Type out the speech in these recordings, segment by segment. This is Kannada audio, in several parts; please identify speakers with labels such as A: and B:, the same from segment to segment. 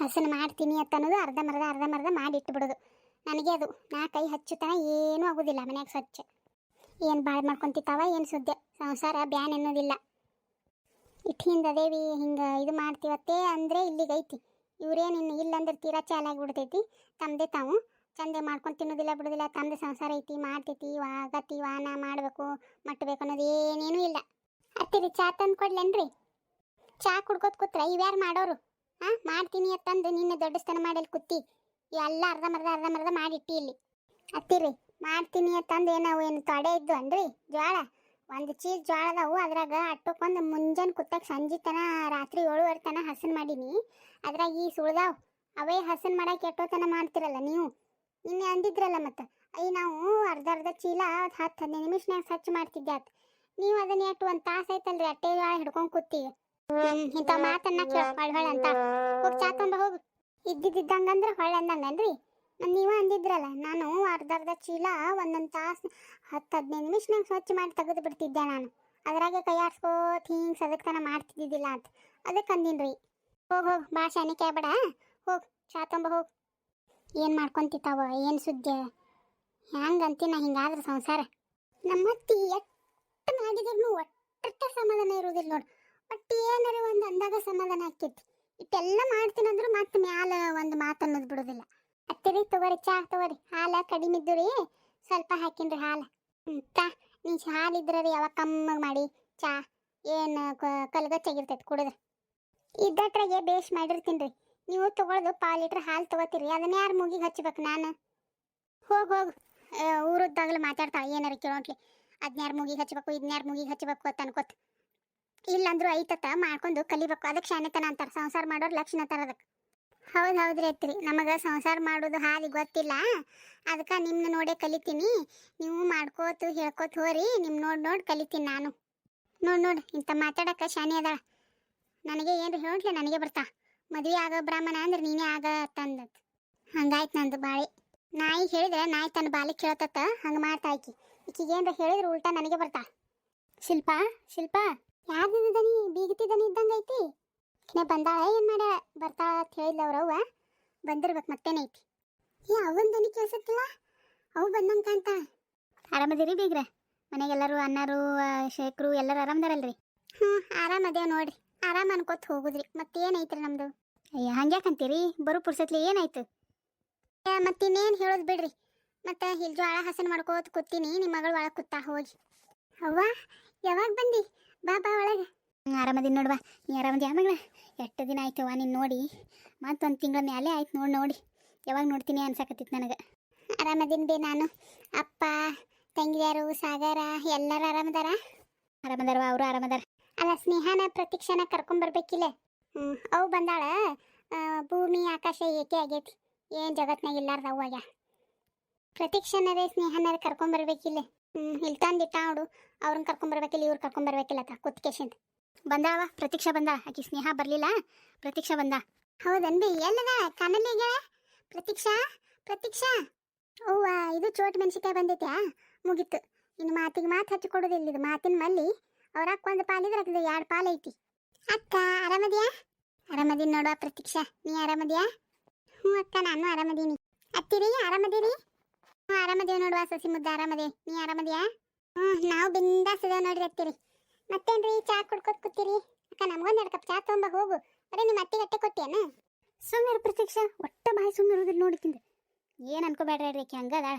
A: ಹಸನು ಮಾಡ್ತೀನಿ ಅಂತ ಅನ್ನೋದು ಅರ್ಧಂಬರ್ಧ ಮಾಡಿ ಇಟ್ಬಿಡೋದು ನನಗೆ ಅದು, ನಾ ಕೈ ಹಚ್ಚುತ್ತಾನ ಏನೂ ಆಗೋದಿಲ್ಲ, ಮನ್ಯಾಗ ಸ್ವಚ್ಛ. ಏನು ಭಾಳ ಮಾಡ್ಕೊತಿತ್ತಾವ ಏನು ಸುದ್ದಿ? ಸಂಸಾರ ಬ್ಯಾನ್ ಅನ್ನೋದಿಲ್ಲ. ಇಟ್ಟಿಂದ ದೇವಿ ಹಿಂಗೆ ಇದು ಮಾಡ್ತೀವತ್ತೇ ಅಂದರೆ ಇಲ್ಲಿಗೆ ಐತಿ. ಇವ್ರೇನು ಇನ್ನು ಇಲ್ಲಂದ್ರೆ ತೀರಾ ಚಾಲಾಗಿ ಬಿಡ್ತೈತಿ. ತಂದೆ ತಾವು. ಚಂದೆ ಮಾಡ್ಕೊಂಡು ತಿನ್ನೋದಿಲ್ಲ, ಬಿಡೋದಿಲ್ಲ ತಂದೆ ಸಂಸಾರ ಐತಿ, ಮಾಡ್ತೈತಿ ವಾಗತಿ ವಾನ ಮಾಡಬೇಕು ಮಟ್ಟಬೇಕು ಅನ್ನೋದು ಏನೇನೂ ಇಲ್ಲ. ಅತ್ತಿರಿ ಚಾ ತಂದು ಕೊಡ್ಲೇನ್ರಿ ಚಾ ಕುಡ್ಕೋತ ಕೂತ್ರ, ಇವ್ಯಾರು ಮಾಡೋರು? ಹಾಂ, ಮಾಡ್ತೀನಿ ಅಂತಂದು ನಿನ್ನ ದೊಡ್ಡಸ್ತನ ಮಾಡಲ್ ಕುತ್ತಿ. ಎಲ್ಲ ಅರ್ಧಂಬರ್ಧ ಅರ್ಧಂಬರ್ಧ ಮಾಡಿಟ್ಟಿ ಇಲ್ಲಿ. ಅತ್ತಿರಿ ಮಾಡ್ತೀನಿ ಅಂತಂದು ನಾವು ಏನು ತೊಡೆ ಇದ್ದು ಅನ್ರಿ ಜೋಳ ಒಂದು ಚೀಸ್ ಜೋಳ ಅದಾವು. ಅದ್ರಾಗ ಅಟ್ಟಕ್ಕೊಂದು ಮುಂಜಾನೆ ಕುತ್ತಕ್ಕೆ ಸಂಜೆ ತನ, ರಾತ್ರಿ ಏಳುವರೆ ತನ ಹಸನ್ ಮಾಡೀನಿ. ಅದ್ರಾಗ ಈ ಸುಳ್ದಾವ್. ಅವೇ ಹಸನ್ ಮಾಡಕ್ಕೆ ಎಷ್ಟೋ ಮಾಡ್ತಿರಲ್ಲ ನೀವು? ನಿನ್ನೆ ಅಂದಿದ್ರಲ್ಲ ಮತ್ತೆ? ಅಯ್ಯ, ನಾವು ಅರ್ಧ ಅರ್ಧ ಚೀಲ ಹತ್ತು, ಹದಿನೈದು ನಿಮಿಷನಾಗ ಸ್ವಚ್ಛ ಮಾಡ್ತಿದ್ದೆ ಅದು ನೀವು ಅದನ್ನ ಎಷ್ಟು ಒಂದು ತಾಸು ಆಯ್ತಲ್ರಿ ಅಟ್ಟೆ ಜೋಳ ಹಿಡ್ಕೊಂಡು ಕೂತೀವಿ ಇಂಥ ಮಾತನ್ನ ಕೇಳ ಹೊಳ್ ಅಂತ. ಹೋಗಿ ಚಾ ಹೋಗು. ಇದ್ದಿದ್ದಂಗಂದ್ರೆ ಹೊಳ್ ಅಂದಂಗನ್ರಿ? ನೀವ ಅಂದಿದ್ರಲ್ಲ, ನಾನು ಅರ್ಧ ಅರ್ಧ ಚೀಲ ಒಂದೊಂದ್ ತಾಸ್ ಹತ್ತು ಹದಿನೈದು ನಿಮಿಷನಾಗ ಸ್ವಚ್ಛ ಮಾಡಿ ತೆಗೆದು ಬಿಡ್ತಿದ್ದೆ ನಾನು. ಅದ್ರಾಗೆ ಕೈ ಆಡ್ಸ್ಕೋತ ಹಿಂಗೆ ಸದಕ್ತನ ಮಾಡ್ತಿದ್ದಿದ್ದಿಲ್ಲ ಅಂತ. ಅದಕ್ಕೆ ಅಂದಿನ್ರಿ. ಹೋಗಿ ಹೋಗಿ ಭಾಳ ಶಾನಿಕೆ ಬೇಡ ಹೋಗಿ, ಚಾ ತೊಂಬ ಹೋಗಿ. ಏನು ಮಾಡ್ಕೊಂತಿತ್ತಾವ, ಏನು ಸುದ್ದಿ? ಹೆಂಗಂತಿ ನಾ ಹಿಂಗಾದ್ರೆ ಸಂಸಾರ? ನಮ್ಮ ಅತ್ತಿ ಎಷ್ಟು ಮಾಡಿದ್ರು ಒಟ್ಟ ಸಮಾಧಾನ ಇರೋದಿಲ್ಲ ನೋಡು. ಒಟ್ಟು ಏನಾರ ಒಂದು ಅಂದಾಗ ಸಮಾಧಾನ ಆಕ್ಕೈತಿ ಇಟ್ಟೆಲ್ಲ ಮಾಡ್ತೀನಂದ್ರು ಮತ್ತೆ ಮ್ಯಾಲ ಒಂದು ಮಾತು ಅನ್ನೋದು ಬಿಡೋದಿಲ್ಲ. ಅತ್ತಿರಿ ತಗೋರಿ, ಚಾ ತಗೋರಿ. ಹಾಲ ಕಡಿಮೆ ಇದ್ದು ಸ್ವಲ್ಪ ಹಾಕಿನ್ರಿ ಹಾಲು. ತಾ ನೀ ಹಾಲು ಇದ್ರೆ ರೀ ಯಾವಾಗ ಕಮ್ಮಿ ಮಾಡಿ ಚಾ. ಏನು ಕಲ್ಗಚ್ಚಾಗಿರ್ತೈತೆ ಕುಡಿದ್ರೆ ಇದ್ದಟ್ರಾಗೆ ಬೇಷ್ ಮಾಡಿರ್ತೀನಿ ರೀ ನೀವು ತಗೊಳ್ದು ಪಾವು ಲೀಟ್ರ್ ಹಾಲು ತಗೋತೀರಿ. ಅದನ್ನ ಯಾರು ಮುಗಿಗೆ ಹಚ್ಬೇಕು ನಾನು? ಹೋಗಿ ಹೋಗಿ. ಊರದ್ದಾಗಲೂ ಮಾತಾಡ್ತಾಳೆ. ಏನಾರ ಕೇಳೋಟ್ಲಿ ಯಾರು ಮುಗಿಗೆ ಹಚ್ಬೇಕು ಇದನ್ಯಾರು ಮುಗಿಗೆ ಹಚ್ಬೇಕು ಅಂತ ಅನ್ಕೋತ. ಇಲ್ಲಂದ್ರೂ ಐತತ್ತ ಮಾಡ್ಕೊಂಡು ಕಲಿಬೇಕು. ಅದಕ್ಕೆ ಶಾಣೆತನ ಅಂತಾರೆ. ಸಂಸಾರ ಮಾಡೋರು ಲಕ್ಷಣ ತರ ಅದಕ್ಕೆ. ಹೌದು ಹೌದ್ರಿ ಐತ್ರಿ ನಮಗೆ ಸಂಸಾರ ಮಾಡೋದು ಹಾದಿ ಗೊತ್ತಿಲ್ಲ. ಅದಕ್ಕೆ ನಿಮ್ಮನ್ನ ನೋಡೇ ಕಲಿತೀನಿ. ನೀವು ಮಾಡ್ಕೋತು ಹೇಳ್ಕೋತ ಹೋರಿ. ನಿಮ್ಮ ನೋಡಿ ನೋಡಿ ಕಲಿತೀನಿ ನಾನು. ನೋಡಿ ನೋಡಿ ಇಂಥ ಮಾತಾಡಕ್ಕೆ ಶಾನೆ ಅದಾಳ. ನನಗೆ ಏನು ಹೇಳಲಿ ನನಗೆ ಬರ್ತಾ. ಮದುವೆ ಆಗೋ ಬ್ರಾಹ್ಮಣ ಅಂದ್ರೆ ನೀನೇ ಆಗ ತಂದದ್ದು. ಹಂಗಾಯ್ತು ನಂದು ಬಾಳಿ. ನಾಯಿ ಹೇಳಿದ್ರೆ ನಾಯಿ ತನ್ನ ಬಾಲಿ ಕೇಳತ್ತ ಹಂಗೆ ಮಾಡ್ತಾ ಆಕಿ. ಏನ್ರ ಹೇಳಿದ್ರೆ ಉಲ್ಟಾ ನನಗೆ ಬರ್ತಾ. ಶಿಲ್ಪ ಶಿಲ್ಪ. ಯಾವ್ದು ದನಿ? ಬೀಗತಿ ದನಿ ಇದ್ದಂಗೆ ಐತಿ. ಕಿನೆ ಬಂದಾಳ ಏನು ಮಾಡ ಬರ್ತಾಳ ಅಂತ ಹೇಳಿದ್ಲ ಅವ್ರವ್ವ ಬಂದಿರ್ಬೇಕು ಮತ್ತೇನೈತಿ ಏ ಅವನ ದನಿ ಕೇಳಿಸತ್ತಿಲ್ಲ ಅವು ಬಂದಂಗೆ ಕಾಣ್ತ ಆರಾಮದಿರಿ ಬೀಗ್ರೆ. ಮನೆಗೆಲ್ಲರೂ ಅನ್ನಾರು ಶೇಖರು ಎಲ್ಲರೂ ಆರಾಮದಾರಲ್ರಿ? ಹ್ಞೂ ಆರಾಮದೇವ್ ನೋಡ್ರಿ. ಆರಾಮ ಅನ್ಕೋತ ಹೋಗುದ್ರಿ. ಮತ್ತೇನೈತ್ರಿ ನಮ್ದು? ಅಯ್ಯ, ಹಂಗ್ಯಾಕಂತೀರಿ? ಬರು ಪುರ್ಸತ್ಲಿ ಏನಾಯ್ತು ಮತ್ತಿನ್ನೇನು ಹೇಳೋದು ಬಿಡ್ರಿ. ಮತ್ತೆ ಇಲ್ಲಿ ಜೋಳ ಹಸನ್ ಮಾಡ್ಕೋತ ಕೂತೀನಿ. ನಿಮ್ಮ ಮಗಳು ಒಳಗೆ ಕೂತಾ ಹೋಗಿ. ಅವ್ವ, ಯಾವಾಗ ಬಂದಿ? ಬಾ ಬಾ ಒಳಗೆ. ಆರಾಮದಿನ ನೋಡುವ ನೀ ಆರಾಮದಿ? ಮಗಳ, ಎಷ್ಟು ದಿನ ಆಯ್ತವ ನೀನು ನೋಡಿ? ಮತ್ತೊಂದು ತಿಂಗಳ ಮೇಲೆ ಆಯ್ತು ನೋಡಿ ನೋಡಿ. ಯಾವಾಗ ನೋಡ್ತೀನಿ ಅನ್ಸಕತ್ತಿತ್ತು ನನಗೆ. ಆರಾಮದಿನ ಬಿ ನಾನು. ಅಪ್ಪ, ತಂಗಿಯಾರು, ಸಾಗರ, ಎಲ್ಲರೂ ಆರಾಮದಾರ? ಆರಾಮದಾರವ ಅವರು ಆರಾಮದಾರ. ಅಲ್ಲ, ಸ್ನೇಹನ ಪ್ರತೀಕ್ಷಾನ ಕರ್ಕೊಂಬರ್ಬೇಕಿಲ್ಲ ಹ್ಞೂ ಅವು ಬಂದಾಳ. ಭೂಮಿ, ಆಕಾಶ ಏಕೆ ಆಗೈತಿ? ಏನು ಜಗತ್ನಾಗ ಇಲ್ಲಾರ್ದ ಅವಾಗ ಪ್ರತೀಕ್ಷನರೇ ಸ್ನೇಹನರೇ ಕರ್ಕೊಂಬರ್ಬೇಕಿಲ್ಲ ಹ್ಞೂ ಇಲ್ಲಿ ತಂದಿಟ್ಟ ನೋಡು. ಅವ್ರನ್ನ ಕರ್ಕೊಂಬರ್ಬೇಕಿಲ್ಲ ಇವ್ರು ಕರ್ಕೊಂಬರ್ಬೇಕಿಲ್ಲ ತ ಕುತ್ಕೇಶಂತ ಬಂದಾವ ಪ್ರತೀಕ್ಷಾ ಬಂದ ಆಕಿ ಸ್ನೇಹ ಬರಲಿಲ್ಲ, ಪ್ರತೀಕ್ಷಾ ಬಂದ. ಹೌದನ್ಬಿ ಎಲ್ಲದ ಕನಲಿಗೆ ಪ್ರತೀಕ್ಷಾ ಪ್ರತೀಕ್ಷಾ? ಅವ್ವ, ಇದು ಚೋಟ್ ಮೆಣಸಿಕಾಯಿ ಬಂದೈತ್ಯಾ ಮುಗೀತು. ಇನ್ನು ಮಾತಿಗೆ ಮಾತು ಹಚ್ಕೊಡೋದಿಲ್ಲ ಇದು ಮಾತಿನ ಮಲ್ಲಿ. ಅವ್ರ ಅಕ್ಕ ಒಂದು ಪಾಲಿದ್ರೆ ಅದು ಎರಡು ಪಾಲು ಐತಿ. ಅಕ್ಕ, ಆರಾಮದ್ಯಾ? ಆರಾಮದೀನಿ ನೋಡುವ ಪ್ರತೀಕ್ಷಾ. ನೀ ಆರಾಮದಿಯಾ? ಹ್ಞೂ ಅಕ್ಕ, ನಾನು ಆರಾಮದೀನಿ. ಅತ್ತಿರಿ, ಆರಾಮದಿರಿ? ಹ್ಞೂ ಆರಾಮದೇವ್ ನೋಡುವ ಸಸಿ ಮುದ್ದ ಆರಾಮದೇ. ನೀ ಆರಾಮದಿಯಾ? ಹ್ಮ್ ನಾವು ಬಿಂದಾಸ್ ಇದೇವ್ ನೋಡ್ರಿ ಅತ್ತಿರಿ. ಮತ್ತೇನ್ರಿ ಚಾ ಕುಡ್ಕೊತ್ ಕೂತೀರಿ? ಅಕ್ಕ ನಮ್ಗೊಂದ್ ಎರಡು ಕಪ್ ಚಾ ತೊಗೊಂಬ ಹೋಗು. ಅದೇ ನಿಮ್ಮ ಅತ್ತಿಗೆ ಅಟ್ಟೆ ಕೊಟ್ಟಿಯನ? ಸುಮ್ಮನೆ ಪ್ರತ್ಯಕ್ಷ. ಒಟ್ಟ ಬಾಯಿ ಸುಮ್ಮನೆ ಇರೋದಿಲ್ಲ ನೋಡಿಕಿಂದ ಏನ್ ಅನ್ಕೋಬೇಡ್ರಿ ಆಕಿ ಹಂಗದ?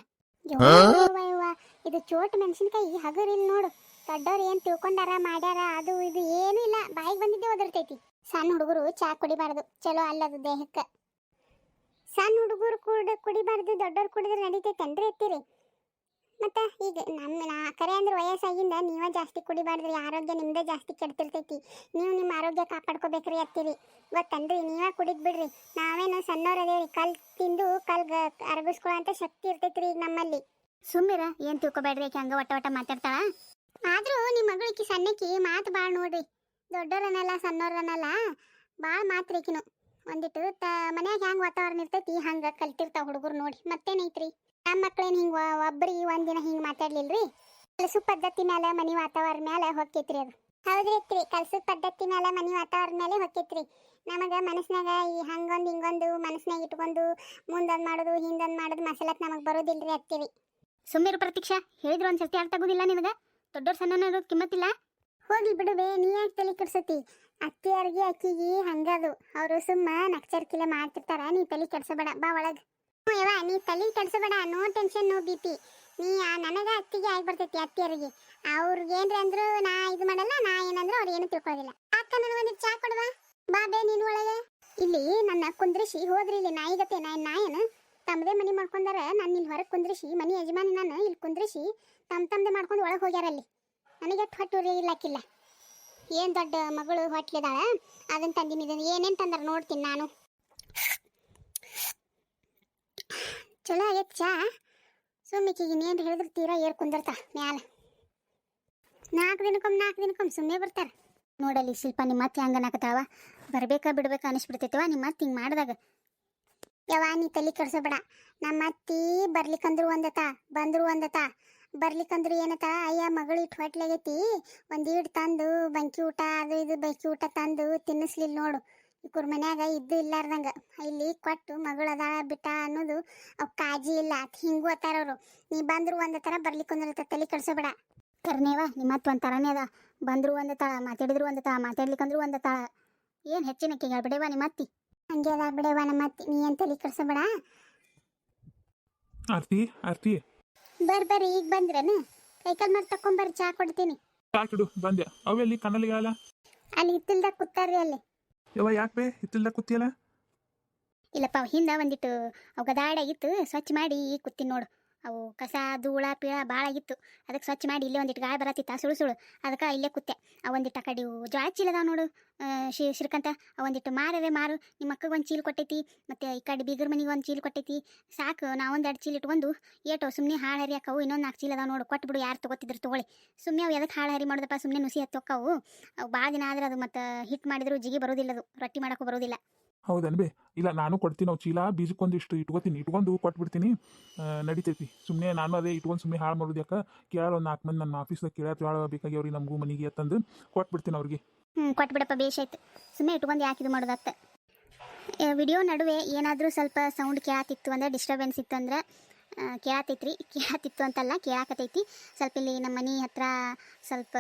A: ಇದು ಚೋಟ್ ಮೆಣಸಿನ್ಕಾಯಿ ಹಗರಿಲ್ಲ ನೋಡು. ದೊಡ್ಡವ್ರು ಏನು ತಿಳ್ಕೊಂಡಾರ ಮಾಡ್ಯಾರ ಅದು ಇದು ಏನೂ ಇಲ್ಲ. ಬಾಯಿಗೆ ಬಂದಿದ್ದೆ ಒದರ್ತೈತಿ. ಸಣ್ಣ ಹುಡುಗರು ಚಾ ಕುಡಿಬಾರದು. ಚಲೋ ಅಲ್ಲದು ದೇಹಕ್ಕೆ. ಸಣ್ಣ ಹುಡುಗರು ಕುಡ್ ಕುಡಿಬಾರ್ದು ದೊಡ್ಡವ್ರು ಕುಡಿದ್ರೆ ನಡೀತೈತೇನ್ರಿ ಎತ್ತೀರಿ. ಮತ್ತೆ ಈಗ ನಮ್ಮ ನಾ ಕರೆ ಅಂದ್ರೆ ವಯಸ್ಸಾಗಿಂದ ನೀವೇ ಜಾಸ್ತಿ ಕುಡಿಬಾರ್ದ್ರಿ ಆರೋಗ್ಯ ನಿಮ್ದೇ ಜಾಸ್ತಿ ಕೆಡ್ತಿರ್ತೈತಿ. ನೀವು ನಿಮ್ಮ ಆರೋಗ್ಯ ಕಾಪಾಡ್ಕೋಬೇಕ್ರಿ ಅತ್ತಿರಿ ಗೊತ್ತನ್ರಿ ನೀವೇ ಕುಡಿದ್ ಬಿಡ್ರಿ. ನಾವೇನು ಸಣ್ಣವ್ರು ಅದೇವ್ರಿ ಕಲ್ ತಿಂದು ಕಲ್ ಅರಗಿಸ್ಕೊಳ್ಳೋ ಶಕ್ತಿ ಇರ್ತೈತ್ರಿ ಈಗ ನಮ್ಮಲ್ಲಿ. ಸುಮ್ಮಿರ ಏನು ತಿಳ್ಕೊಬೇಡ್ರಿ ಆಕೆ ಹಂಗ ಒಟ್ಟ ಒಟ್ಟ ಮಾತಾಡ್ತಾಳ? ಆದ್ರೂ ನಿಮ್ಮ ಮಗಳಿಗೆ ಸಣ್ಣಕ್ಕಿ ಮಾತು ಭಾಳ ನೋಡ್ರಿ. ದೊಡ್ಡೋರನ್ನಲ್ಲ ಸಣ್ಣವ್ರನ್ನಲ್ಲ ಭಾಳ ಮಾತ್ರಿಕಿನು ಒಂದಿಟ್ಟು ತ ಮನ್ಯಾಗ ಹೆಂಗ್ ವಾತಾವರಣ ಇರ್ತೈತಿ, ಹಂಗ ಕಲ್ತಿರ್ತಾವ ಹುಡುಗರು ನೋಡಿ. ಮತ್ತೇನೈತ್ರಿ? ನಮ್ಮ ಮಕ್ಳೇನ್ ಹಿಂಗ ಒಬ್ರಿಗೆ ಒಂದಿನ ಹಿಂಗ್ ಮಾತಾಡ್ಲಿಲ್ರಿ? ಕಲಸು ಪದ್ಧತಿ ಮೇಲೆ ಮನಿ ವಾತಾವರಣ ಮೇಲೆ ಹೊಕ್ಕೈತ್ರಿ ಅದು. ಹೌದ್ರಿ ಕಲ್ಸದ ಪದ್ಧತಿ ಮೇಲೆ ಮನಿ ವಾತಾವರಣ ಮೇಲೆ ಹೊಕ್ಕೈತ್ರಿ. ನಮಗೆ ಮನಸ್ನಾಗ ಈ ಹಂಗೊಂದು ಹಿಂಗೊಂದು ಮನಸ್ನಾಗ ಇಟ್ಕೊಂಡು ಮುಂದೊಂದು ಮಾಡೋದು, ಹಿಂದೊಂದು ಮಾಡೋದು ಮಸಾಲಕ್ ನಮಗೆ ಬರೋದಿಲ್ರಿ ಅತ್ತೀವಿ.
B: ಸುಮ್ಮಿರು ಪ್ರತೀಕ್ಷಾ, ಹೇಳಿದ್ರು ಒಂದು ಸರ್ತಿ ಅರ್ಥ ಆಗೋದಿಲ್ಲ ನಿನಗೆ? ದೊಡ್ಡವ್ರ ಸಣ್ಣ ಕಿಮ್ಮತ್ತಿಲ್ಲ?
A: ಹೋಗ್ಲಿ ಬಿಡುವೆ, ನೀ ಯಾಕೆ ತಲೆ ಕೆಡ್ಸತಿ? ಅತ್ತಿಯರಿಗೆ ಅಕ್ಕಿಗೆ ಹಂಗದು. ಅವರು ಸುಮ್ಮ ನಕ್ಚರ್ಕಿಲೆ ಮಾಡ್ತಿರ್ತಾರ, ನೀ ತಲೆ ಕೆಡ್ಸಬೇಡ, ಬಾ ಒಳಗ್. ನೀ ತಲೆ ಕೆಡ್ಸಬೇಡ, no tension, no B P. ನೀ ನನಗ ಅತ್ತಿಗೆ ಆಗಿ ಬರ್ತೈತಿ ಅತ್ತಿಯರಿಗೆ. ಅವ್ರಿಗೆ ಏನ್ರಿ ಅಂದ್ರು, ನಾ ಇದು ಮಾಡಲ್ಲ, ನಾ ಏನಂದ್ರು ಅವ್ರು ಏನು ತಿಳ್ಕೊಳ್ಳೋದಿಲ್ಲ ಅಕ್ಕ ನನಗೊಂದು ಚಾ ಕೊಡುವ? ಬಾ ಬೇ ನೀನು ಒಳಗೆ. ಇಲ್ಲಿ ನನ್ನ ಕುಂದ್ರಿಸಿ ಹೋದ್ರಿ ಇಲ್ಲಿ ನಾಯಿಗತೆ ನಾ ನಾಯನ್. ತಮ್ಮದೇ ಮನಿ ಮಾಡ್ಕೊಂಡಾರ, ನಾನು ಇಲ್ಲಿ ಹೊರಗೆ ಕುಂದ್ರಿಸಿ ಮನಿ ಯಜಮಾನಿ ನಾನು ಇಲ್ಲಿ ಕುಂದ್ರಿಸಿ ತಮ್ಮ ತಮ್ಮದೇ ಮಾಡ್ಕೊಂಡು ಒಳಗೆ ಹೋಗ್ಯಾರ ಅಲ್ಲಿ. ನನಗೆ ಹೊಟ್ಟೂರಿ ಇಲ್ಲಕ್ಕಿಲ್ಲ ಏನು ದೊಡ್ಡ ಮಗಳು ಹೊಟ್ಲಿದಾಳ? ಅದನ್ನ ತಂದಿನಿ ಇದನ್ನು ಏನೇನು ತಂದ್ರೆ ನೋಡ್ತೀನಿ ನಾನು. ಚಲೋ ಆಗೈತೆ ಚಾ? ಸುಮ್ಮಿಕಿಗೆ ಇನ್ನೇನು ಹೇಳಿದ್ರೆ ತೀರಾ ಏರ್ ಕುಂದಿರ್ತಾ ಮ್ಯಾಲ. ನಾಲ್ಕು ದಿನಕ್ಕೊಮ್ಮೆ ನಾಲ್ಕು ದಿನಕ್ಕೊಮ್ಮೆ ಸುಮ್ಮನೆ ಬರ್ತಾರೆ
B: ನೋಡಲ್ಲಿ ಶಿಲ್ಪ ನಿಮ್ಮ ಮತ್ತೆ ಹಂಗನಾಕತ್ತಾವ ಬರ್ಬೇಕಾ ಬಿಡ್ಬೇಕಾ ಅನಿಸ್ಬಿಡ್ತೈತವ ನಿಮ್ಮ ಮತ್ತೆ ಹಿಂಗೆ ಮಾಡಿದಾಗ?
A: ಯಾವ ನೀ ತಲೆ ಕೆಡ್ಸಬೇಡ. ನಮ್ಮ ಅತ್ತಿ ಬರ್ಲಿಕ್ಕಂದ್ರು ಒಂದತ, ಬಂದ್ರು ಒಂದತ. ಬರ್ಲಿಕ್ಕಂದ್ರು ಏನತ ಅಯ್ಯ, ಮಗಳು ಇಟ್ಟು ಹೊಟ್ಲಾಗೈತಿ. ಒಂದು ಈಡ್ ತಂದು, ಬಂಕಿ ಊಟ, ಅದು ಇದು, ಬಂಕಿ ಊಟ ತಂದು ತಿನ್ನಿಸ್ಲಿಲ್ಲ ನೋಡು. ಇವ್ರ ಮನ್ಯಾಗ ಇದ್ದು ಇಲ್ಲಾರ್ದಂಗ. ಇಲ್ಲಿ ಕೊಟ್ಟು ಮಗಳು ಅದಾಳ ಬಿಟ್ಟ ಅನ್ನೋದು ಅವ್ ಕಾಜಿ ಇಲ್ಲ. ಹಿಂಗೂ ನೀ ಬಂದ್ರು ಒಂದ ಥರ ಬರ್ಲಿಕ್ಕಂದ್ರ ತಲೆ ಕಳ್ಸಬೇಡ
B: ಕರ್ನೇವ ನಿಮ್ಮ ಮತ್ತೆ ಒಂದು ಅದ. ಬಂದ್ರು ಒಂದು ತಾಳ, ಮಾತಾಡಿದ್ರು ಒಂದು ತಾಳ, ಮಾತಾಡ್ಲಿಕ್ಕಂದ್ರು ಒಂದು ತಾಳ. ಏನು ಹೆಚ್ಚಿನ ಹೇಳ್ಬಿಡೇವ ನಿಮ್ಮ ಅತ್ತಿ?
A: ಹಂಗೆ ಅದ ಬಿಡೇವ ನಮ್ಮ ಅತ್ತಿ. ನೀ ಏನ್ ತಲೆ ಕಳ್ಸಬೇಡ
C: ಆರ್ತಿ ಆರ್ತಿ.
A: ಬರ್ ಬರ್ರಿ ಈಗ ಬಂದ್ರೇನು? ಕೈಕಾಲ್ ಮಾಡಿ ತಕೊಂಬರ್ರಿ ಚಾ ಕೊಡ್ತೀನಿ.
C: ಸಾಕಿಡು ಬಂದೆ. ಅವೆಲ್ಲಿ ಅಲ್ಲ?
A: ಅಲ್ಲಿ ಹಿತ್ತಲ್ದಾಗ ಕೂತಾರ್ರಿ ಅಲ್ಲಿ.
C: ಯವ್ವ ಯಾಕೆ ಬೇ? ಹಿತ್ತಲ್ದಾಗ ಕೂತಿಯಲ್ಲ?
B: ಇಲ್ಲಪ್ಪ ಅವ್ ಹಿಂದೆ ಒಂದಿಟ್ಟು ಅವು ಗದಾಡಾಗಿತ್ತು ಸ್ವಚ್ಛ ಮಾಡಿ ಈಗ ಕೂತೀನಿ ನೋಡು. ಅವು ಕಸ, ಧೂಳ, ಪೀಳ ಭಾಳ ಆಗಿತ್ತು. ಅದಕ್ಕೆ ಸ್ವಚ್ಛ ಮಾಡಿ ಇಲ್ಲೇ ಒಂದಿಟ್ಟು ಗಾಳಿ ಬರತ್ತಿತ್ತ? ಸುಳು ಸುಳು. ಅದಕ್ಕೆ ಇಲ್ಲೇ ಕೂತೆ. ಒಂದಿಟ್ಟು ಆ ಕಡೆ ಜ್ವಾಳ ಚೀಲ ಅದಾವ ನೋಡು ಶಿ, ಶ್ರೀಕಂತ. ಒಂದಿಟ್ಟು ಮಾರವೆ ಮಾರು. ನಿಮ್ಮ ಅಕ್ಕಗೆ ಒಂದು ಚೀಲ ಕೊಟ್ಟೈತಿ, ಮತ್ತು ಈ ಕಡೆ ಬೀಗರ ಮನೆಗೆ ಒಂದು ಚೀಲ ಕೊಟ್ಟೈತಿ. ಸಾಕು ನಾವೊಂದು ಎರಡು ಚೀಲ ಇಟ್ಕೊಂಡು ಏಟೋ ಸುಮ್ಮನೆ ಹಾಳು ಹರಿ ಅಕ್ಕವು ಇನ್ನೊಂದು ನಾಲ್ಕು ಚೀಲ ಅದಾವ ನೋಡು ಕೊಟ್ಬಿಡು ಯಾರು ತೊಗೋತಿದ್ರು ತೊಗೊಳ್ಳಿ. ಸುಮ್ಮನೆ ಅವು ಎದಕ್ಕೆ ಹಾಳು ಹರಿ ಮಾಡೋದಪ್ಪ? ಸುಮ್ಮನೆ ನುಸಿ ಹತ್ತು ಹೊಕ್ಕವು. ಅವು ಭಾಳ ದಿನ ಆದ್ರೆ ಅದು ಮತ್ತು ಹಿಟ್ಟು ಮಾಡಿದ್ರು, ಜಿಗಿ ಬರೋದಿಲ್ಲ ಅದು ರೊಟ್ಟಿ ಮಾಡೋಕ್ಕೂ ಬರೋದಿಲ್ಲ.
C: ಹೌದನ್ ಬೇ? ಇಲ್ಲ, ನಾನು ಕೊಡ್ತೀನಿ ಅವು ಚೀಲ ಬೀಜಕ್ಕೊಂದಿಷ್ಟು ಇಟ್ಕೋತೀನಿ, ಇಟ್ಕೊಂಡು ಕೊಟ್ಬಿಡ್ತೀನಿ. ನಡಿತೈತಿ. ಸುಮ್ಮನೆ ನಾನು ಅದೇ ಇಟ್ಕೊಂಡು ಸುಮ್ಮನೆ ಹಾಳು ಮಾಡೋದು ಯಾಕೆ? ಕೇಳೋ ಒಂದು ನಾಲ್ಕು ಮಂದಿ ನನ್ನ ಆಫೀಸ್ದಾಗ ಕೇಳ ಬೇಕಾಗಿ ಅವ್ರಿಗೆ ನಮಗೂ ಮನೆಗೆ ಅಂತಂದು ಕೊಟ್ಬಿಡ್ತೀನಿ ಅವ್ರಿಗೆ.
B: ಹ್ಞೂ ಕೊಟ್ಬಿಡಪ್ಪ ಆಯ್ತು. ಸುಮ್ಮನೆ ಇಟ್ಕೊಂಡು ಯಾಕೆ ಇದು ಮಾಡೋದತ್ತ ವಿಡಿಯೋ ನಡುವೆ ಏನಾದರೂ ಸ್ವಲ್ಪ ಸೌಂಡ್ ಕೇಳತ್ತಿತ್ತು ಅಂದ್ರೆ ಡಿಸ್ಟರ್ಬೆನ್ಸ್ ಇತ್ತು ಅಂದ್ರೆ ರೀ ಕೇಳತ್ತಿತ್ತು ಅಂತಲ್ಲ, ಕೇಳಾಕತೈತಿ. ಸ್ವಲ್ಪ ಇಲ್ಲಿ ನಮ್ಮ ಮನೆ ಹತ್ರ ಸ್ವಲ್ಪ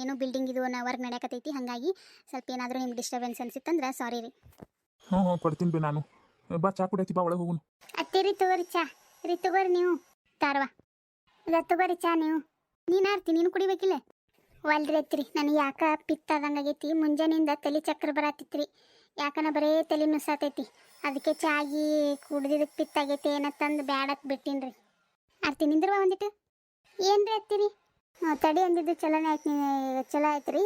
B: ಏನೋ ಬಿಲ್ಡಿಂಗ್ ಇದು ವರ್ಕ್ ನಡೆಯಕತೈತಿ ಹಾಗಾಗಿ ಸ್ವಲ್ಪ ಏನಾದರೂ ನಿಮ್ಗೆ ಡಿಸ್ಟರ್ಬೆನ್ಸ್ ಅನ್ಸಿತ್ತಂದ್ರೆ ಸಾರಿ ರೀ.
C: ಹ್ಞೂ ಹ್ಞೂ ಕೊಡ್ತೀನಿ ರೀ ನಾನು. ಬಾ ಚಾ ಕುಡಿಯತಿ ಬಾ ಒಳಗೆ ಹೋಗುನು.
A: ಅತ್ತಿರಿ ತಗೋರಿ ಚಾ. ರೀ ತಗೋರಿ ನೀವು.
B: ತಾರವಾ.
A: ಇಲ್ಲ ತಗೋರಿ ಚಾ ನೀವು.
B: ನೀನು ಆರ್ತಿ ನೀನು ಕುಡಿಬೇಕಿಲ್ಲ?
A: ಒಲ್ರಿ ಅತ್ತಿರಿ ನನಗೆ ಯಾಕ ಪಿತ್ತ ಆದಂಗಾಗೈತಿ ಮುಂಜಾನೆಯಿಂದ ತಲೆ ಚಕ್ರ ಬರತ್ತಿತ್ರಿ ಯಾಕನ ಬರೇ ತಲೆ ನುಸಾತೈತಿ ಅದಕ್ಕೆ ಚಾಗಿ ಕುಡ್ದಿದ್ದಕ್ಕೆ ಪಿತ್ತಾಗೈತಿ ಏನತ್ತಂದು ಬ್ಯಾಡತ್ ಬಿಟ್ಟಿನ್ರಿ.
B: ಆರ್ತಿ ನಿಂದಿರುವ ಒಂದಿಟ್ಟು
A: ರೀ? ಅತ್ತಿರಿ ತಡಿ ಅಂದಿದ್ದು ಚಲೋನೇ ಆಯ್ತು ನೀ- ಚಲೋ ಆಯ್ತು ರೀ.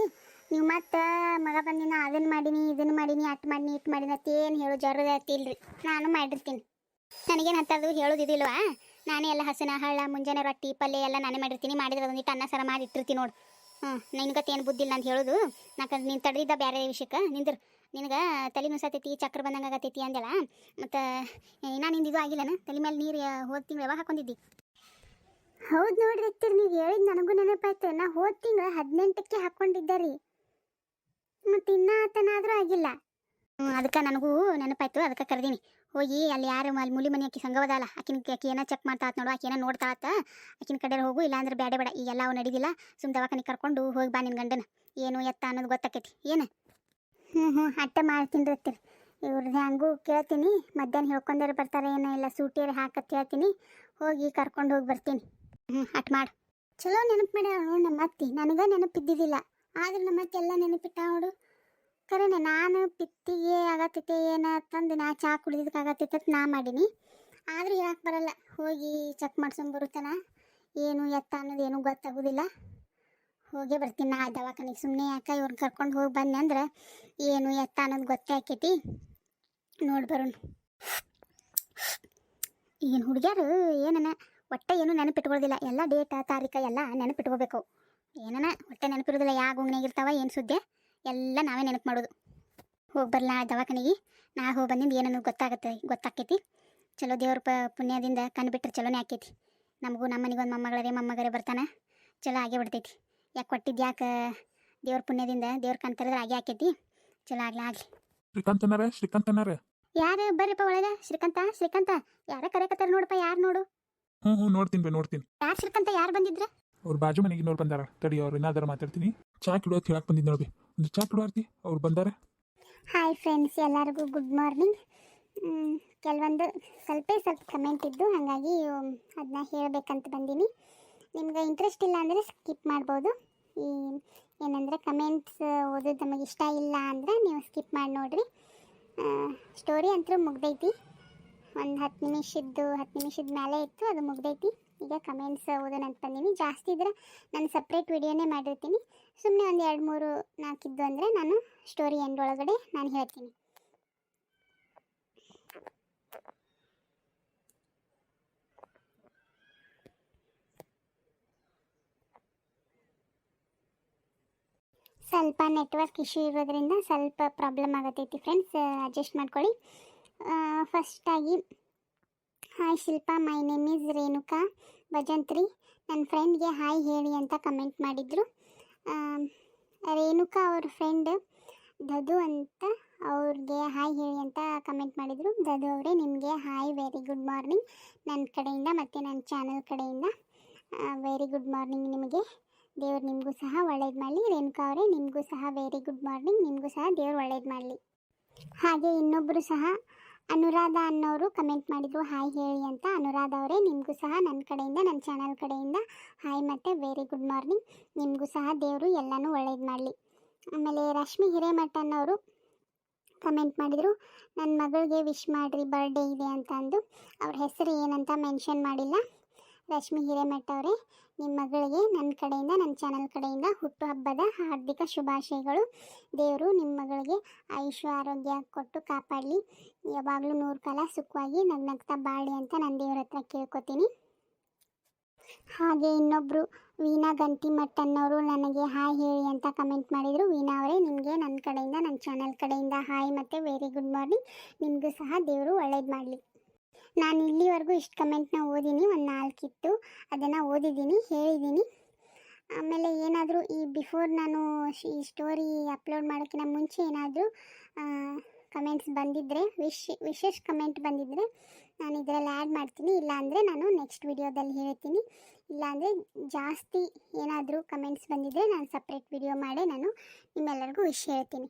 A: ನೀವು ಮತ್ತೆ ಮಗ ಬಂದಿನ ಅದನ್ನು ಮಾಡೀನಿ ಇದನ್ನು ಮಾಡೀನಿ, ಅಟ್ ಮಾಡಿನಿ, ಇಟ್ ಮಾಡೀನಿ ಅಂತ ಏನು ಹೇಳೋ ಜರದ ಇಲ್ರಿ. ನಾನು ಮಾಡಿರ್ತೀನಿ.
B: ನನಗೇನು ಹೇಳೋದು ಹೇಳೋದಿದಿಲ್ವಾ ನಾನೇ ಎಲ್ಲ ಹಸನ, ಹಳ್ಳ, ಮುಂಜಾನೆ ರೊಟ್ಟಿ, ಪಲ್ಯ ಎಲ್ಲ ನಾನೇ ಮಾಡಿರ್ತೀನಿ. ಮಾಡಿದ್ರೆ ಅದೊಂದಿಟ್ಟು ಅನ್ನ, ಸರ, ಮಾಡಿ ಇಟ್ಟಿರ್ತೀನಿ ನೋಡು. ಹ್ಞೂ ನಿನ್ಗತ್ತೆ ಏನು ಬುದ್ಧಿಲ್ಲ ಅಂತ ಹೇಳೋದು? ನಾಕ ನೀನು ತಡೆದಿದ್ದ ಬೇರೆ ವಿಷಯಕ್ಕೆ? ನಿಂದ್ರು, ನಿನಗೆ ತಲೆ ನುಸಾತೈತಿ, ಚಕ್ರ ಬಂದಂಗೆ ಆಗತೈತಿ ಅಂದೆಲ್ಲ ಮತ್ತು ಇನ್ನೂ ನಿಂದಿದು ಆಗಿಲ್ಲನ? ತಲೆ ಮೇಲೆ ನೀರು, ಹೋದ ತಿಂಗಳು ಯಾವಾಗ ಹಾಕೊಂಡಿದ್ದಿ?
A: ಹೌದು ನೋಡ್ರಿ ಅತ್ತಿರ್, ನೀವು ಹೇಳಿದ್ ನನಗೂ ನೆನಪಾಯ್ತು. ನಾ ಹೋದ ತಿಂಗಳು ಹದಿನೆಂಟಕ್ಕೆ ಹಾಕ್ಕೊಂಡಿದ್ದೆ ರೀ ಮತ್ತು ಇನ್ನೂ ಆತನಾದರೂ ಆಗಿಲ್ಲ.
B: ಅದಕ್ಕೆ ನನಗೂ ನೆನಪಾಯ್ತು, ಅದಕ್ಕೆ ಕರೆದೀನಿ. ಹೋಗಿ ಅಲ್ಲಿ ಯಾರು ಅಲ್ಲಿ ಮುಲಿ ಮನೆ ಆಕಿ ಸಂಘವದಲ್ಲ ಆಕಿನ ಆಕಿ ಏನೋ ಚೆಕ್ ಮಾಡ್ತಾ ಆತ್ ನೋಡು, ಆಕಿ ಏನೋ ನೋಡ್ತಾ ಆತ, ಆಕಿನ ಕಡೆ ಹೋಗು, ಇಲ್ಲಾಂದ್ರೆ ಬೇಡ ಬೇಡ ಈಗೆಲ್ಲ ಅವು ನಡೀದಿಲ್ಲ, ಸುಮ್ ದವಾಖಾನಿಗೆ ಕರ್ಕೊಂಡು ಹೋಗಿ ಬಾ ನಿನ್ನ ಗಂಡನ. ಏನು ಎತ್ತ ಅನ್ನೋದು ಗೊತ್ತಾಕೈತಿ, ಏನು?
A: ಹ್ಞೂ ಹ್ಞೂ ಅಟ್ಟೆ ಮಾಡ್ತೀನಿ ರೀ ಇವ್ರದ್ದು ಹ್ಯಾಂಗೂ ಕೇಳ್ತೀನಿ, ಮಧ್ಯಾಹ್ನ ಹೇಳ್ಕೊಂಡಾರ ಬರ್ತಾರೆ, ಏನೋ ಇಲ್ಲ ಸೂಟಿಯರ್ ಹಾಕತ್ ಹೇಳ್ತೀನಿ. ಹೋಗಿ ಕರ್ಕೊಂಡು ಹೋಗಿ ಬರ್ತೀನಿ.
B: ಹ್ಞೂ ಅಟ್ ಮಾಡು.
A: ಚಲೋ ನೆನಪು ಮಾಡ್ಯಾಳ ನಮ್ಮ ಅತ್ತಿ. ನನಗೆ ನೆನಪಿದ್ದಿದ್ದಿಲ್ಲ ಆದ್ರೆ ನಮ್ಮ ಅತ್ತಿ ಎಲ್ಲ ನೆನಪಿಟ್ಟ ನೋಡು. ಕರೆನೆ, ನಾನು ಪಿತ್ತಿಗೆ ಆಗತ್ತೈತೆ, ಏನ ತಂದು ನಾ ಚಹಾ ಕುಡಿದಿದ್ದಕ್ಕೆ ಆಗತ್ತೈತೆ ನಾ ಮಾಡೀನಿ. ಆದ್ರೆ ಯಾಕೆ ಬರಲ್ಲ. ಹೋಗಿ ಚೆಕ್ ಮಾಡ್ಸೊಂಡ್ ಬರುತ್ತಾನ? ಏನು ಎತ್ತ ಅನ್ನೋದು ಏನೂ ಗೊತ್ತಾಗೋದಿಲ್ಲ. ಹೋಗೇ ಬರ್ತೀನಿ ನಾ ದವಾಖಾನಿಗೆ. ಸುಮ್ಮನೆ ಯಾಕೆ ಇವ್ರನ್ನ ಕರ್ಕೊಂಡು ಹೋಗಿ ಬಂದೆ ಅಂದ್ರೆ ಏನು ಎತ್ತ ಅನ್ನೋದು ಗೊತ್ತೇ ಆಕೈತಿ. ನೋಡಿ ಬರೋಣ.
B: ಈಗಿನ ಹುಡುಗ್ಯಾರು? ಏನನ? ಒಟ್ಟೆ ಏನು ನೆನಪಿಟ್ಕೊಳ್ಳೋದಿಲ್ಲ. ಎಲ್ಲ ಡೇಟ ತಾರೀಖ ಎಲ್ಲ ನೆನಪಿಟ್ಕೋಬೇಕು. ಏನನ ಒಟ್ಟೆ ನೆನಪಿರೋದಿಲ್ಲ. ಯಾವ ಗುಂಗ್ನಾಗಿರ್ತಾವ ಏನು ಸುದ್ದಿ ಎಲ್ಲ ನಾವೇ ನೆನಪು ಮಾಡೋದು. ಹೋಗಿ ಬರಲ್ಲ ದವಾಖಾನೆಗೆ. ನಾ ಹೋಗಿ ಬಂದಿಂದ ಏನನ್ನೋ ಗೊತ್ತಾಗತ್ತೆ ಗೊತ್ತಾಕೈತಿ. ಚಲೋ ದೇವ್ರ ಪ ಪುಣ್ಯದಿಂದ ಕಣ್ಣು ಬಿಟ್ಟರೆ ಚಲೋನೇ ಆಕೈತಿ. ನಮಗೂ ನಮ್ಮ ಮನೆಗೆ ಒಂದು ಮೊಮ್ಮಗಳರೇ ಮೊಮ್ಮಗರೇ ಬರ್ತಾನೆ. ಚಲೋ ಆಗೇ ಬಿಡ್ತೈತಿ. ಯಾಕೆ ಕೊಟ್ಟಿದ್ದು ಯಾಕೆ ದೇವ್ರ ಪುಣ್ಯದಿಂದ ದೇವ್ರ ಕಣ್ ತೆರೆದ್ರೆ ಆಗೇ ಆಕೈತಿ. ಚಲೋ ಆಗ್ಲಿ ಆಗಲಿ.
C: ಶ್ರೀಕಾಂತನಾರ ಶ್ರೀಕಾಂತನಾರ
B: ಯಾರು? ಬರ್ರಿಪ್ಪ ಒಳಗೆ. ಶ್ರೀಕಾಂತ ಶ್ರೀಕಾಂತ. ಯಾರ ಕರೆಕತ್ತಾರ ನೋಡಪ್ಪ ಯಾರು ನೋಡು?
C: ಹ್ಞೂ ಹ್ಞೂ ನೋಡ್ತೀನಿ ಬೇ ನೋಡ್ತೀನಿ.
B: ಯಾರು ಸಿಕ್ಕಂತ ಯಾರು ಬಂದಿದ್ರೆ?
C: ಅವ್ರ ಬಾಜು ಮನೆಗೆ ನೋಡಿ ಬಂದಾರ. ತಡಿ ಅವ್ರು ಏನಾದಾರ ಮಾತಾಡ್ತೀನಿ. ಚಾಕ್ ಕಿಡೋ ಅಂತ ಹೇಳಕ್ ಬಂದಿದ್ದು ನೋಡಿ ಒಂದು ಚಾಕ್ ಕಿಡೋ ಆರ್ತಿ ಅವ್ರು ಬಂದಾರ.
A: ಹಾಯ್ ಫ್ರೆಂಡ್ಸ್ ಎಲ್ಲರಿಗೂ ಗುಡ್ ಮಾರ್ನಿಂಗ್ ಕೆಲವೊಂದು ಸ್ವಲ್ಪ ಸ್ವಲ್ಪ ಕಮೆಂಟ್ ಇದ್ದು ಹಾಗಾಗಿ ಅದನ್ನ ಹೇಳಬೇಕಂತ ಬಂದೀನಿ. ನಿಮ್ಗೆ ಇಂಟ್ರೆಸ್ಟ್ ಇಲ್ಲ ಅಂದರೆ ಸ್ಕಿಪ್ ಮಾಡ್ಬೋದು. ಈ ಏನಂದರೆ ಕಮೆಂಟ್ಸ್ ಓದೋದು ನಮಗೆ ಇಷ್ಟ ಇಲ್ಲ ಅಂದರೆ ನೀವು ಸ್ಕಿಪ್ ಮಾಡಿ ನೋಡಿರಿ. ಸ್ಟೋರಿ ಅಂತೂ ಮುಗ್ದೈತಿ. ಒಂದು ಹತ್ತು ನಿಮಿಷದ್ದು ಹತ್ತು ನಿಮಿಷದ ಮೇಲೆ ಇತ್ತು, ಅದು ಮುಗ್ದೈತಿ. ಈಗ ಕಮೆಂಟ್ಸ್ ಓದೋಣ ಅಂತ ಬಂದೀನಿ. ಜಾಸ್ತಿ ಇದ್ರೆ ನಾನು ಸಪ್ರೇಟ್ ವಿಡಿಯೋನೇ ಮಾಡಿರ್ತೀನಿ. ಸುಮ್ಮನೆ ಒಂದು ಎರಡು ಮೂರು ನಾಲ್ಕಿದ್ದು ಅಂದರೆ ನಾನು ಸ್ಟೋರಿ ಎಂಡ್ ಒಳಗಡೆ ನಾನು ಹೇಳ್ತೀನಿ. ಸ್ವಲ್ಪ ನೆಟ್ವರ್ಕ್ ಇಶ್ಯೂ ಇರೋದ್ರಿಂದ ಸ್ವಲ್ಪ ಪ್ರಾಬ್ಲಮ್ ಆಗತೈತಿ ಫ್ರೆಂಡ್ಸ್ ಅಡ್ಜಸ್ಟ್ ಮಾಡ್ಕೊಳ್ಳಿ. ಫಸ್ಟಾಗಿ hi Shilpa my name is Renuka Bhajantri ನನ್ನ ಫ್ರೆಂಡ್ಗೆ ಹಾಯ್ ಹೇಳಿ ಅಂತ ಕಮೆಂಟ್ ಮಾಡಿದರು. ರೇಣುಕಾ ಅವ್ರ ಫ್ರೆಂಡ್ ದದು ಅಂತ ಅವ್ರಿಗೆ ಹಾಯ್ ಹೇಳಿ ಅಂತ ಕಮೆಂಟ್ ಮಾಡಿದರು. ದದು ಅವರೇ, ನಿಮಗೆ ಹಾಯ್ ವೆರಿ ಗುಡ್ ಮಾರ್ನಿಂಗ್ ನನ್ನ ಕಡೆಯಿಂದ ಮತ್ತು ನನ್ನ ಚಾನಲ್ ಕಡೆಯಿಂದ ವೆರಿ ಗುಡ್ ಮಾರ್ನಿಂಗ್ ನಿಮಗೆ. ದೇವ್ರು ನಿಮಗೂ ಸಹ ಒಳ್ಳೇದು ಮಾಡಲಿ. ರೇಣುಕಾ ಅವರೇ, ನಿಮಗೂ ಸಹ ವೆರಿ ಗುಡ್ ಮಾರ್ನಿಂಗ್ ನಿಮಗೂ ಸಹ ದೇವ್ರು ಒಳ್ಳೇದು ಮಾಡಲಿ. ಹಾಗೆ ಇನ್ನೊಬ್ಬರು ಸಹ ಅನುರಾಧ ಅನ್ನೋರು ಕಮೆಂಟ್ ಮಾಡಿದರು ಹಾಯ್ ಹೇಳಿ ಅಂತ. ಅನುರಾಧ ಅವರೇ, ನಿಮಗೂ ಸಹ ನನ್ನ ಕಡೆಯಿಂದ ನನ್ನ ಚಾನಲ್ ಕಡೆಯಿಂದ ಹಾಯ್ ಮತ್ತು ವೆರಿ ಗುಡ್ ಮಾರ್ನಿಂಗ್ ನಿಮಗೂ ಸಹ ದೇವರು ಎಲ್ಲನೂ ಒಳ್ಳೇದು ಮಾಡಲಿ. ಆಮೇಲೆ ರಶ್ಮಿ ಹಿರೇಮಠ ಅನ್ನೋರು ಕಮೆಂಟ್ ಮಾಡಿದರು ನನ್ನ ಮಗಳಿಗೆ ವಿಶ್ ಮಾಡಿರಿ ಬರ್ಡೇ ಇದೆ ಅಂತ ಅಂದು ಅವ್ರ ಹೆಸರು ಏನಂತ ಮೆನ್ಷನ್ ಮಾಡಿಲ್ಲ. ರಶ್ಮಿ ಹಿರೇಮಠ ಅವರೇ ನಿಮ್ಮ ಮಗಳಿಗೆ ನನ್ನ ಕಡೆಯಿಂದ ನನ್ನ ಚಾನಲ್ ಕಡೆಯಿಂದ ಹುಟ್ಟುಹಬ್ಬದ ಹಾರ್ದಿಕ ಶುಭಾಶಯಗಳು. ದೇವರು ನಿಮ್ಮ ಮಗಳಿಗೆ ಆಯುಷ ಆರೋಗ್ಯ ಕೊಟ್ಟು ಕಾಪಾಡಲಿ. ಯಾವಾಗಲೂ ನೂರು ಕಾಲ ಸುಖವಾಗಿ ನಗ್ನಗ್ತಾ ಬಾಳಿ ಅಂತ ನಾನು ದೇವ್ರ ಹತ್ರ ಕೇಳ್ಕೊತೀನಿ. ಹಾಗೆ ಇನ್ನೊಬ್ಬರು ವೀಣಾ ಗಂಟಿಮಠ್ ಅನ್ನೋರು ನನಗೆ ಹಾಯ್ ಹೇಳಿ ಅಂತ ಕಮೆಂಟ್ ಮಾಡಿದರು. ವೀಣಾ ಅವರೇ, ನಿಮಗೆ ನನ್ನ ಕಡೆಯಿಂದ ನನ್ನ ಚಾನಲ್ ಕಡೆಯಿಂದ ಹಾಯ್ ಮತ್ತು ವೆರಿ ಗುಡ್ ಮಾರ್ನಿಂಗ್ ನಿಮಗೂ ಸಹ ದೇವರು ಒಳ್ಳೇದು ಮಾಡಲಿ. ನಾನು ಇಲ್ಲಿವರೆಗೂ ಇಷ್ಟು ಕಮೆಂಟ್ನ ಓದೀನಿ, ಒಂದು ನಾಲ್ಕಿತ್ತು ಅದನ್ನು ಓದಿದ್ದೀನಿ ಹೇಳಿದ್ದೀನಿ ಆಮೇಲೆ ಏನಾದರೂ ಈ ಬಿಫೋರ್ ನಾನು ಈ ಸ್ಟೋರಿ ಅಪ್ಲೋಡ್ ಮಾಡೋಕ್ಕಿಂತ ಮುಂಚೆ ಏನಾದರೂ ಕಮೆಂಟ್ಸ್ ಬಂದಿದ್ದರೆ ವಿಶ್, ವಿಶೇಷ ಕಮೆಂಟ್ ಬಂದಿದ್ದರೆ ನಾನು ಇದರಲ್ಲಿ ಆ್ಯಡ್ ಮಾಡ್ತೀನಿ ಇಲ್ಲಾಂದರೆ ನಾನು ನೆಕ್ಸ್ಟ್ ವಿಡಿಯೋದಲ್ಲಿ ಹೇಳ್ತೀನಿ. ಇಲ್ಲಾಂದರೆ ಜಾಸ್ತಿ ಏನಾದರೂ ಕಮೆಂಟ್ಸ್ ಬಂದಿದ್ದರೆ ನಾನು ಸಪ್ರೇಟ್ ವಿಡಿಯೋ ಮಾಡೇ ನಾನು ನಿಮ್ಮೆಲ್ಲರಿಗೂ ವಿಶ್ ಹೇಳ್ತೀನಿ.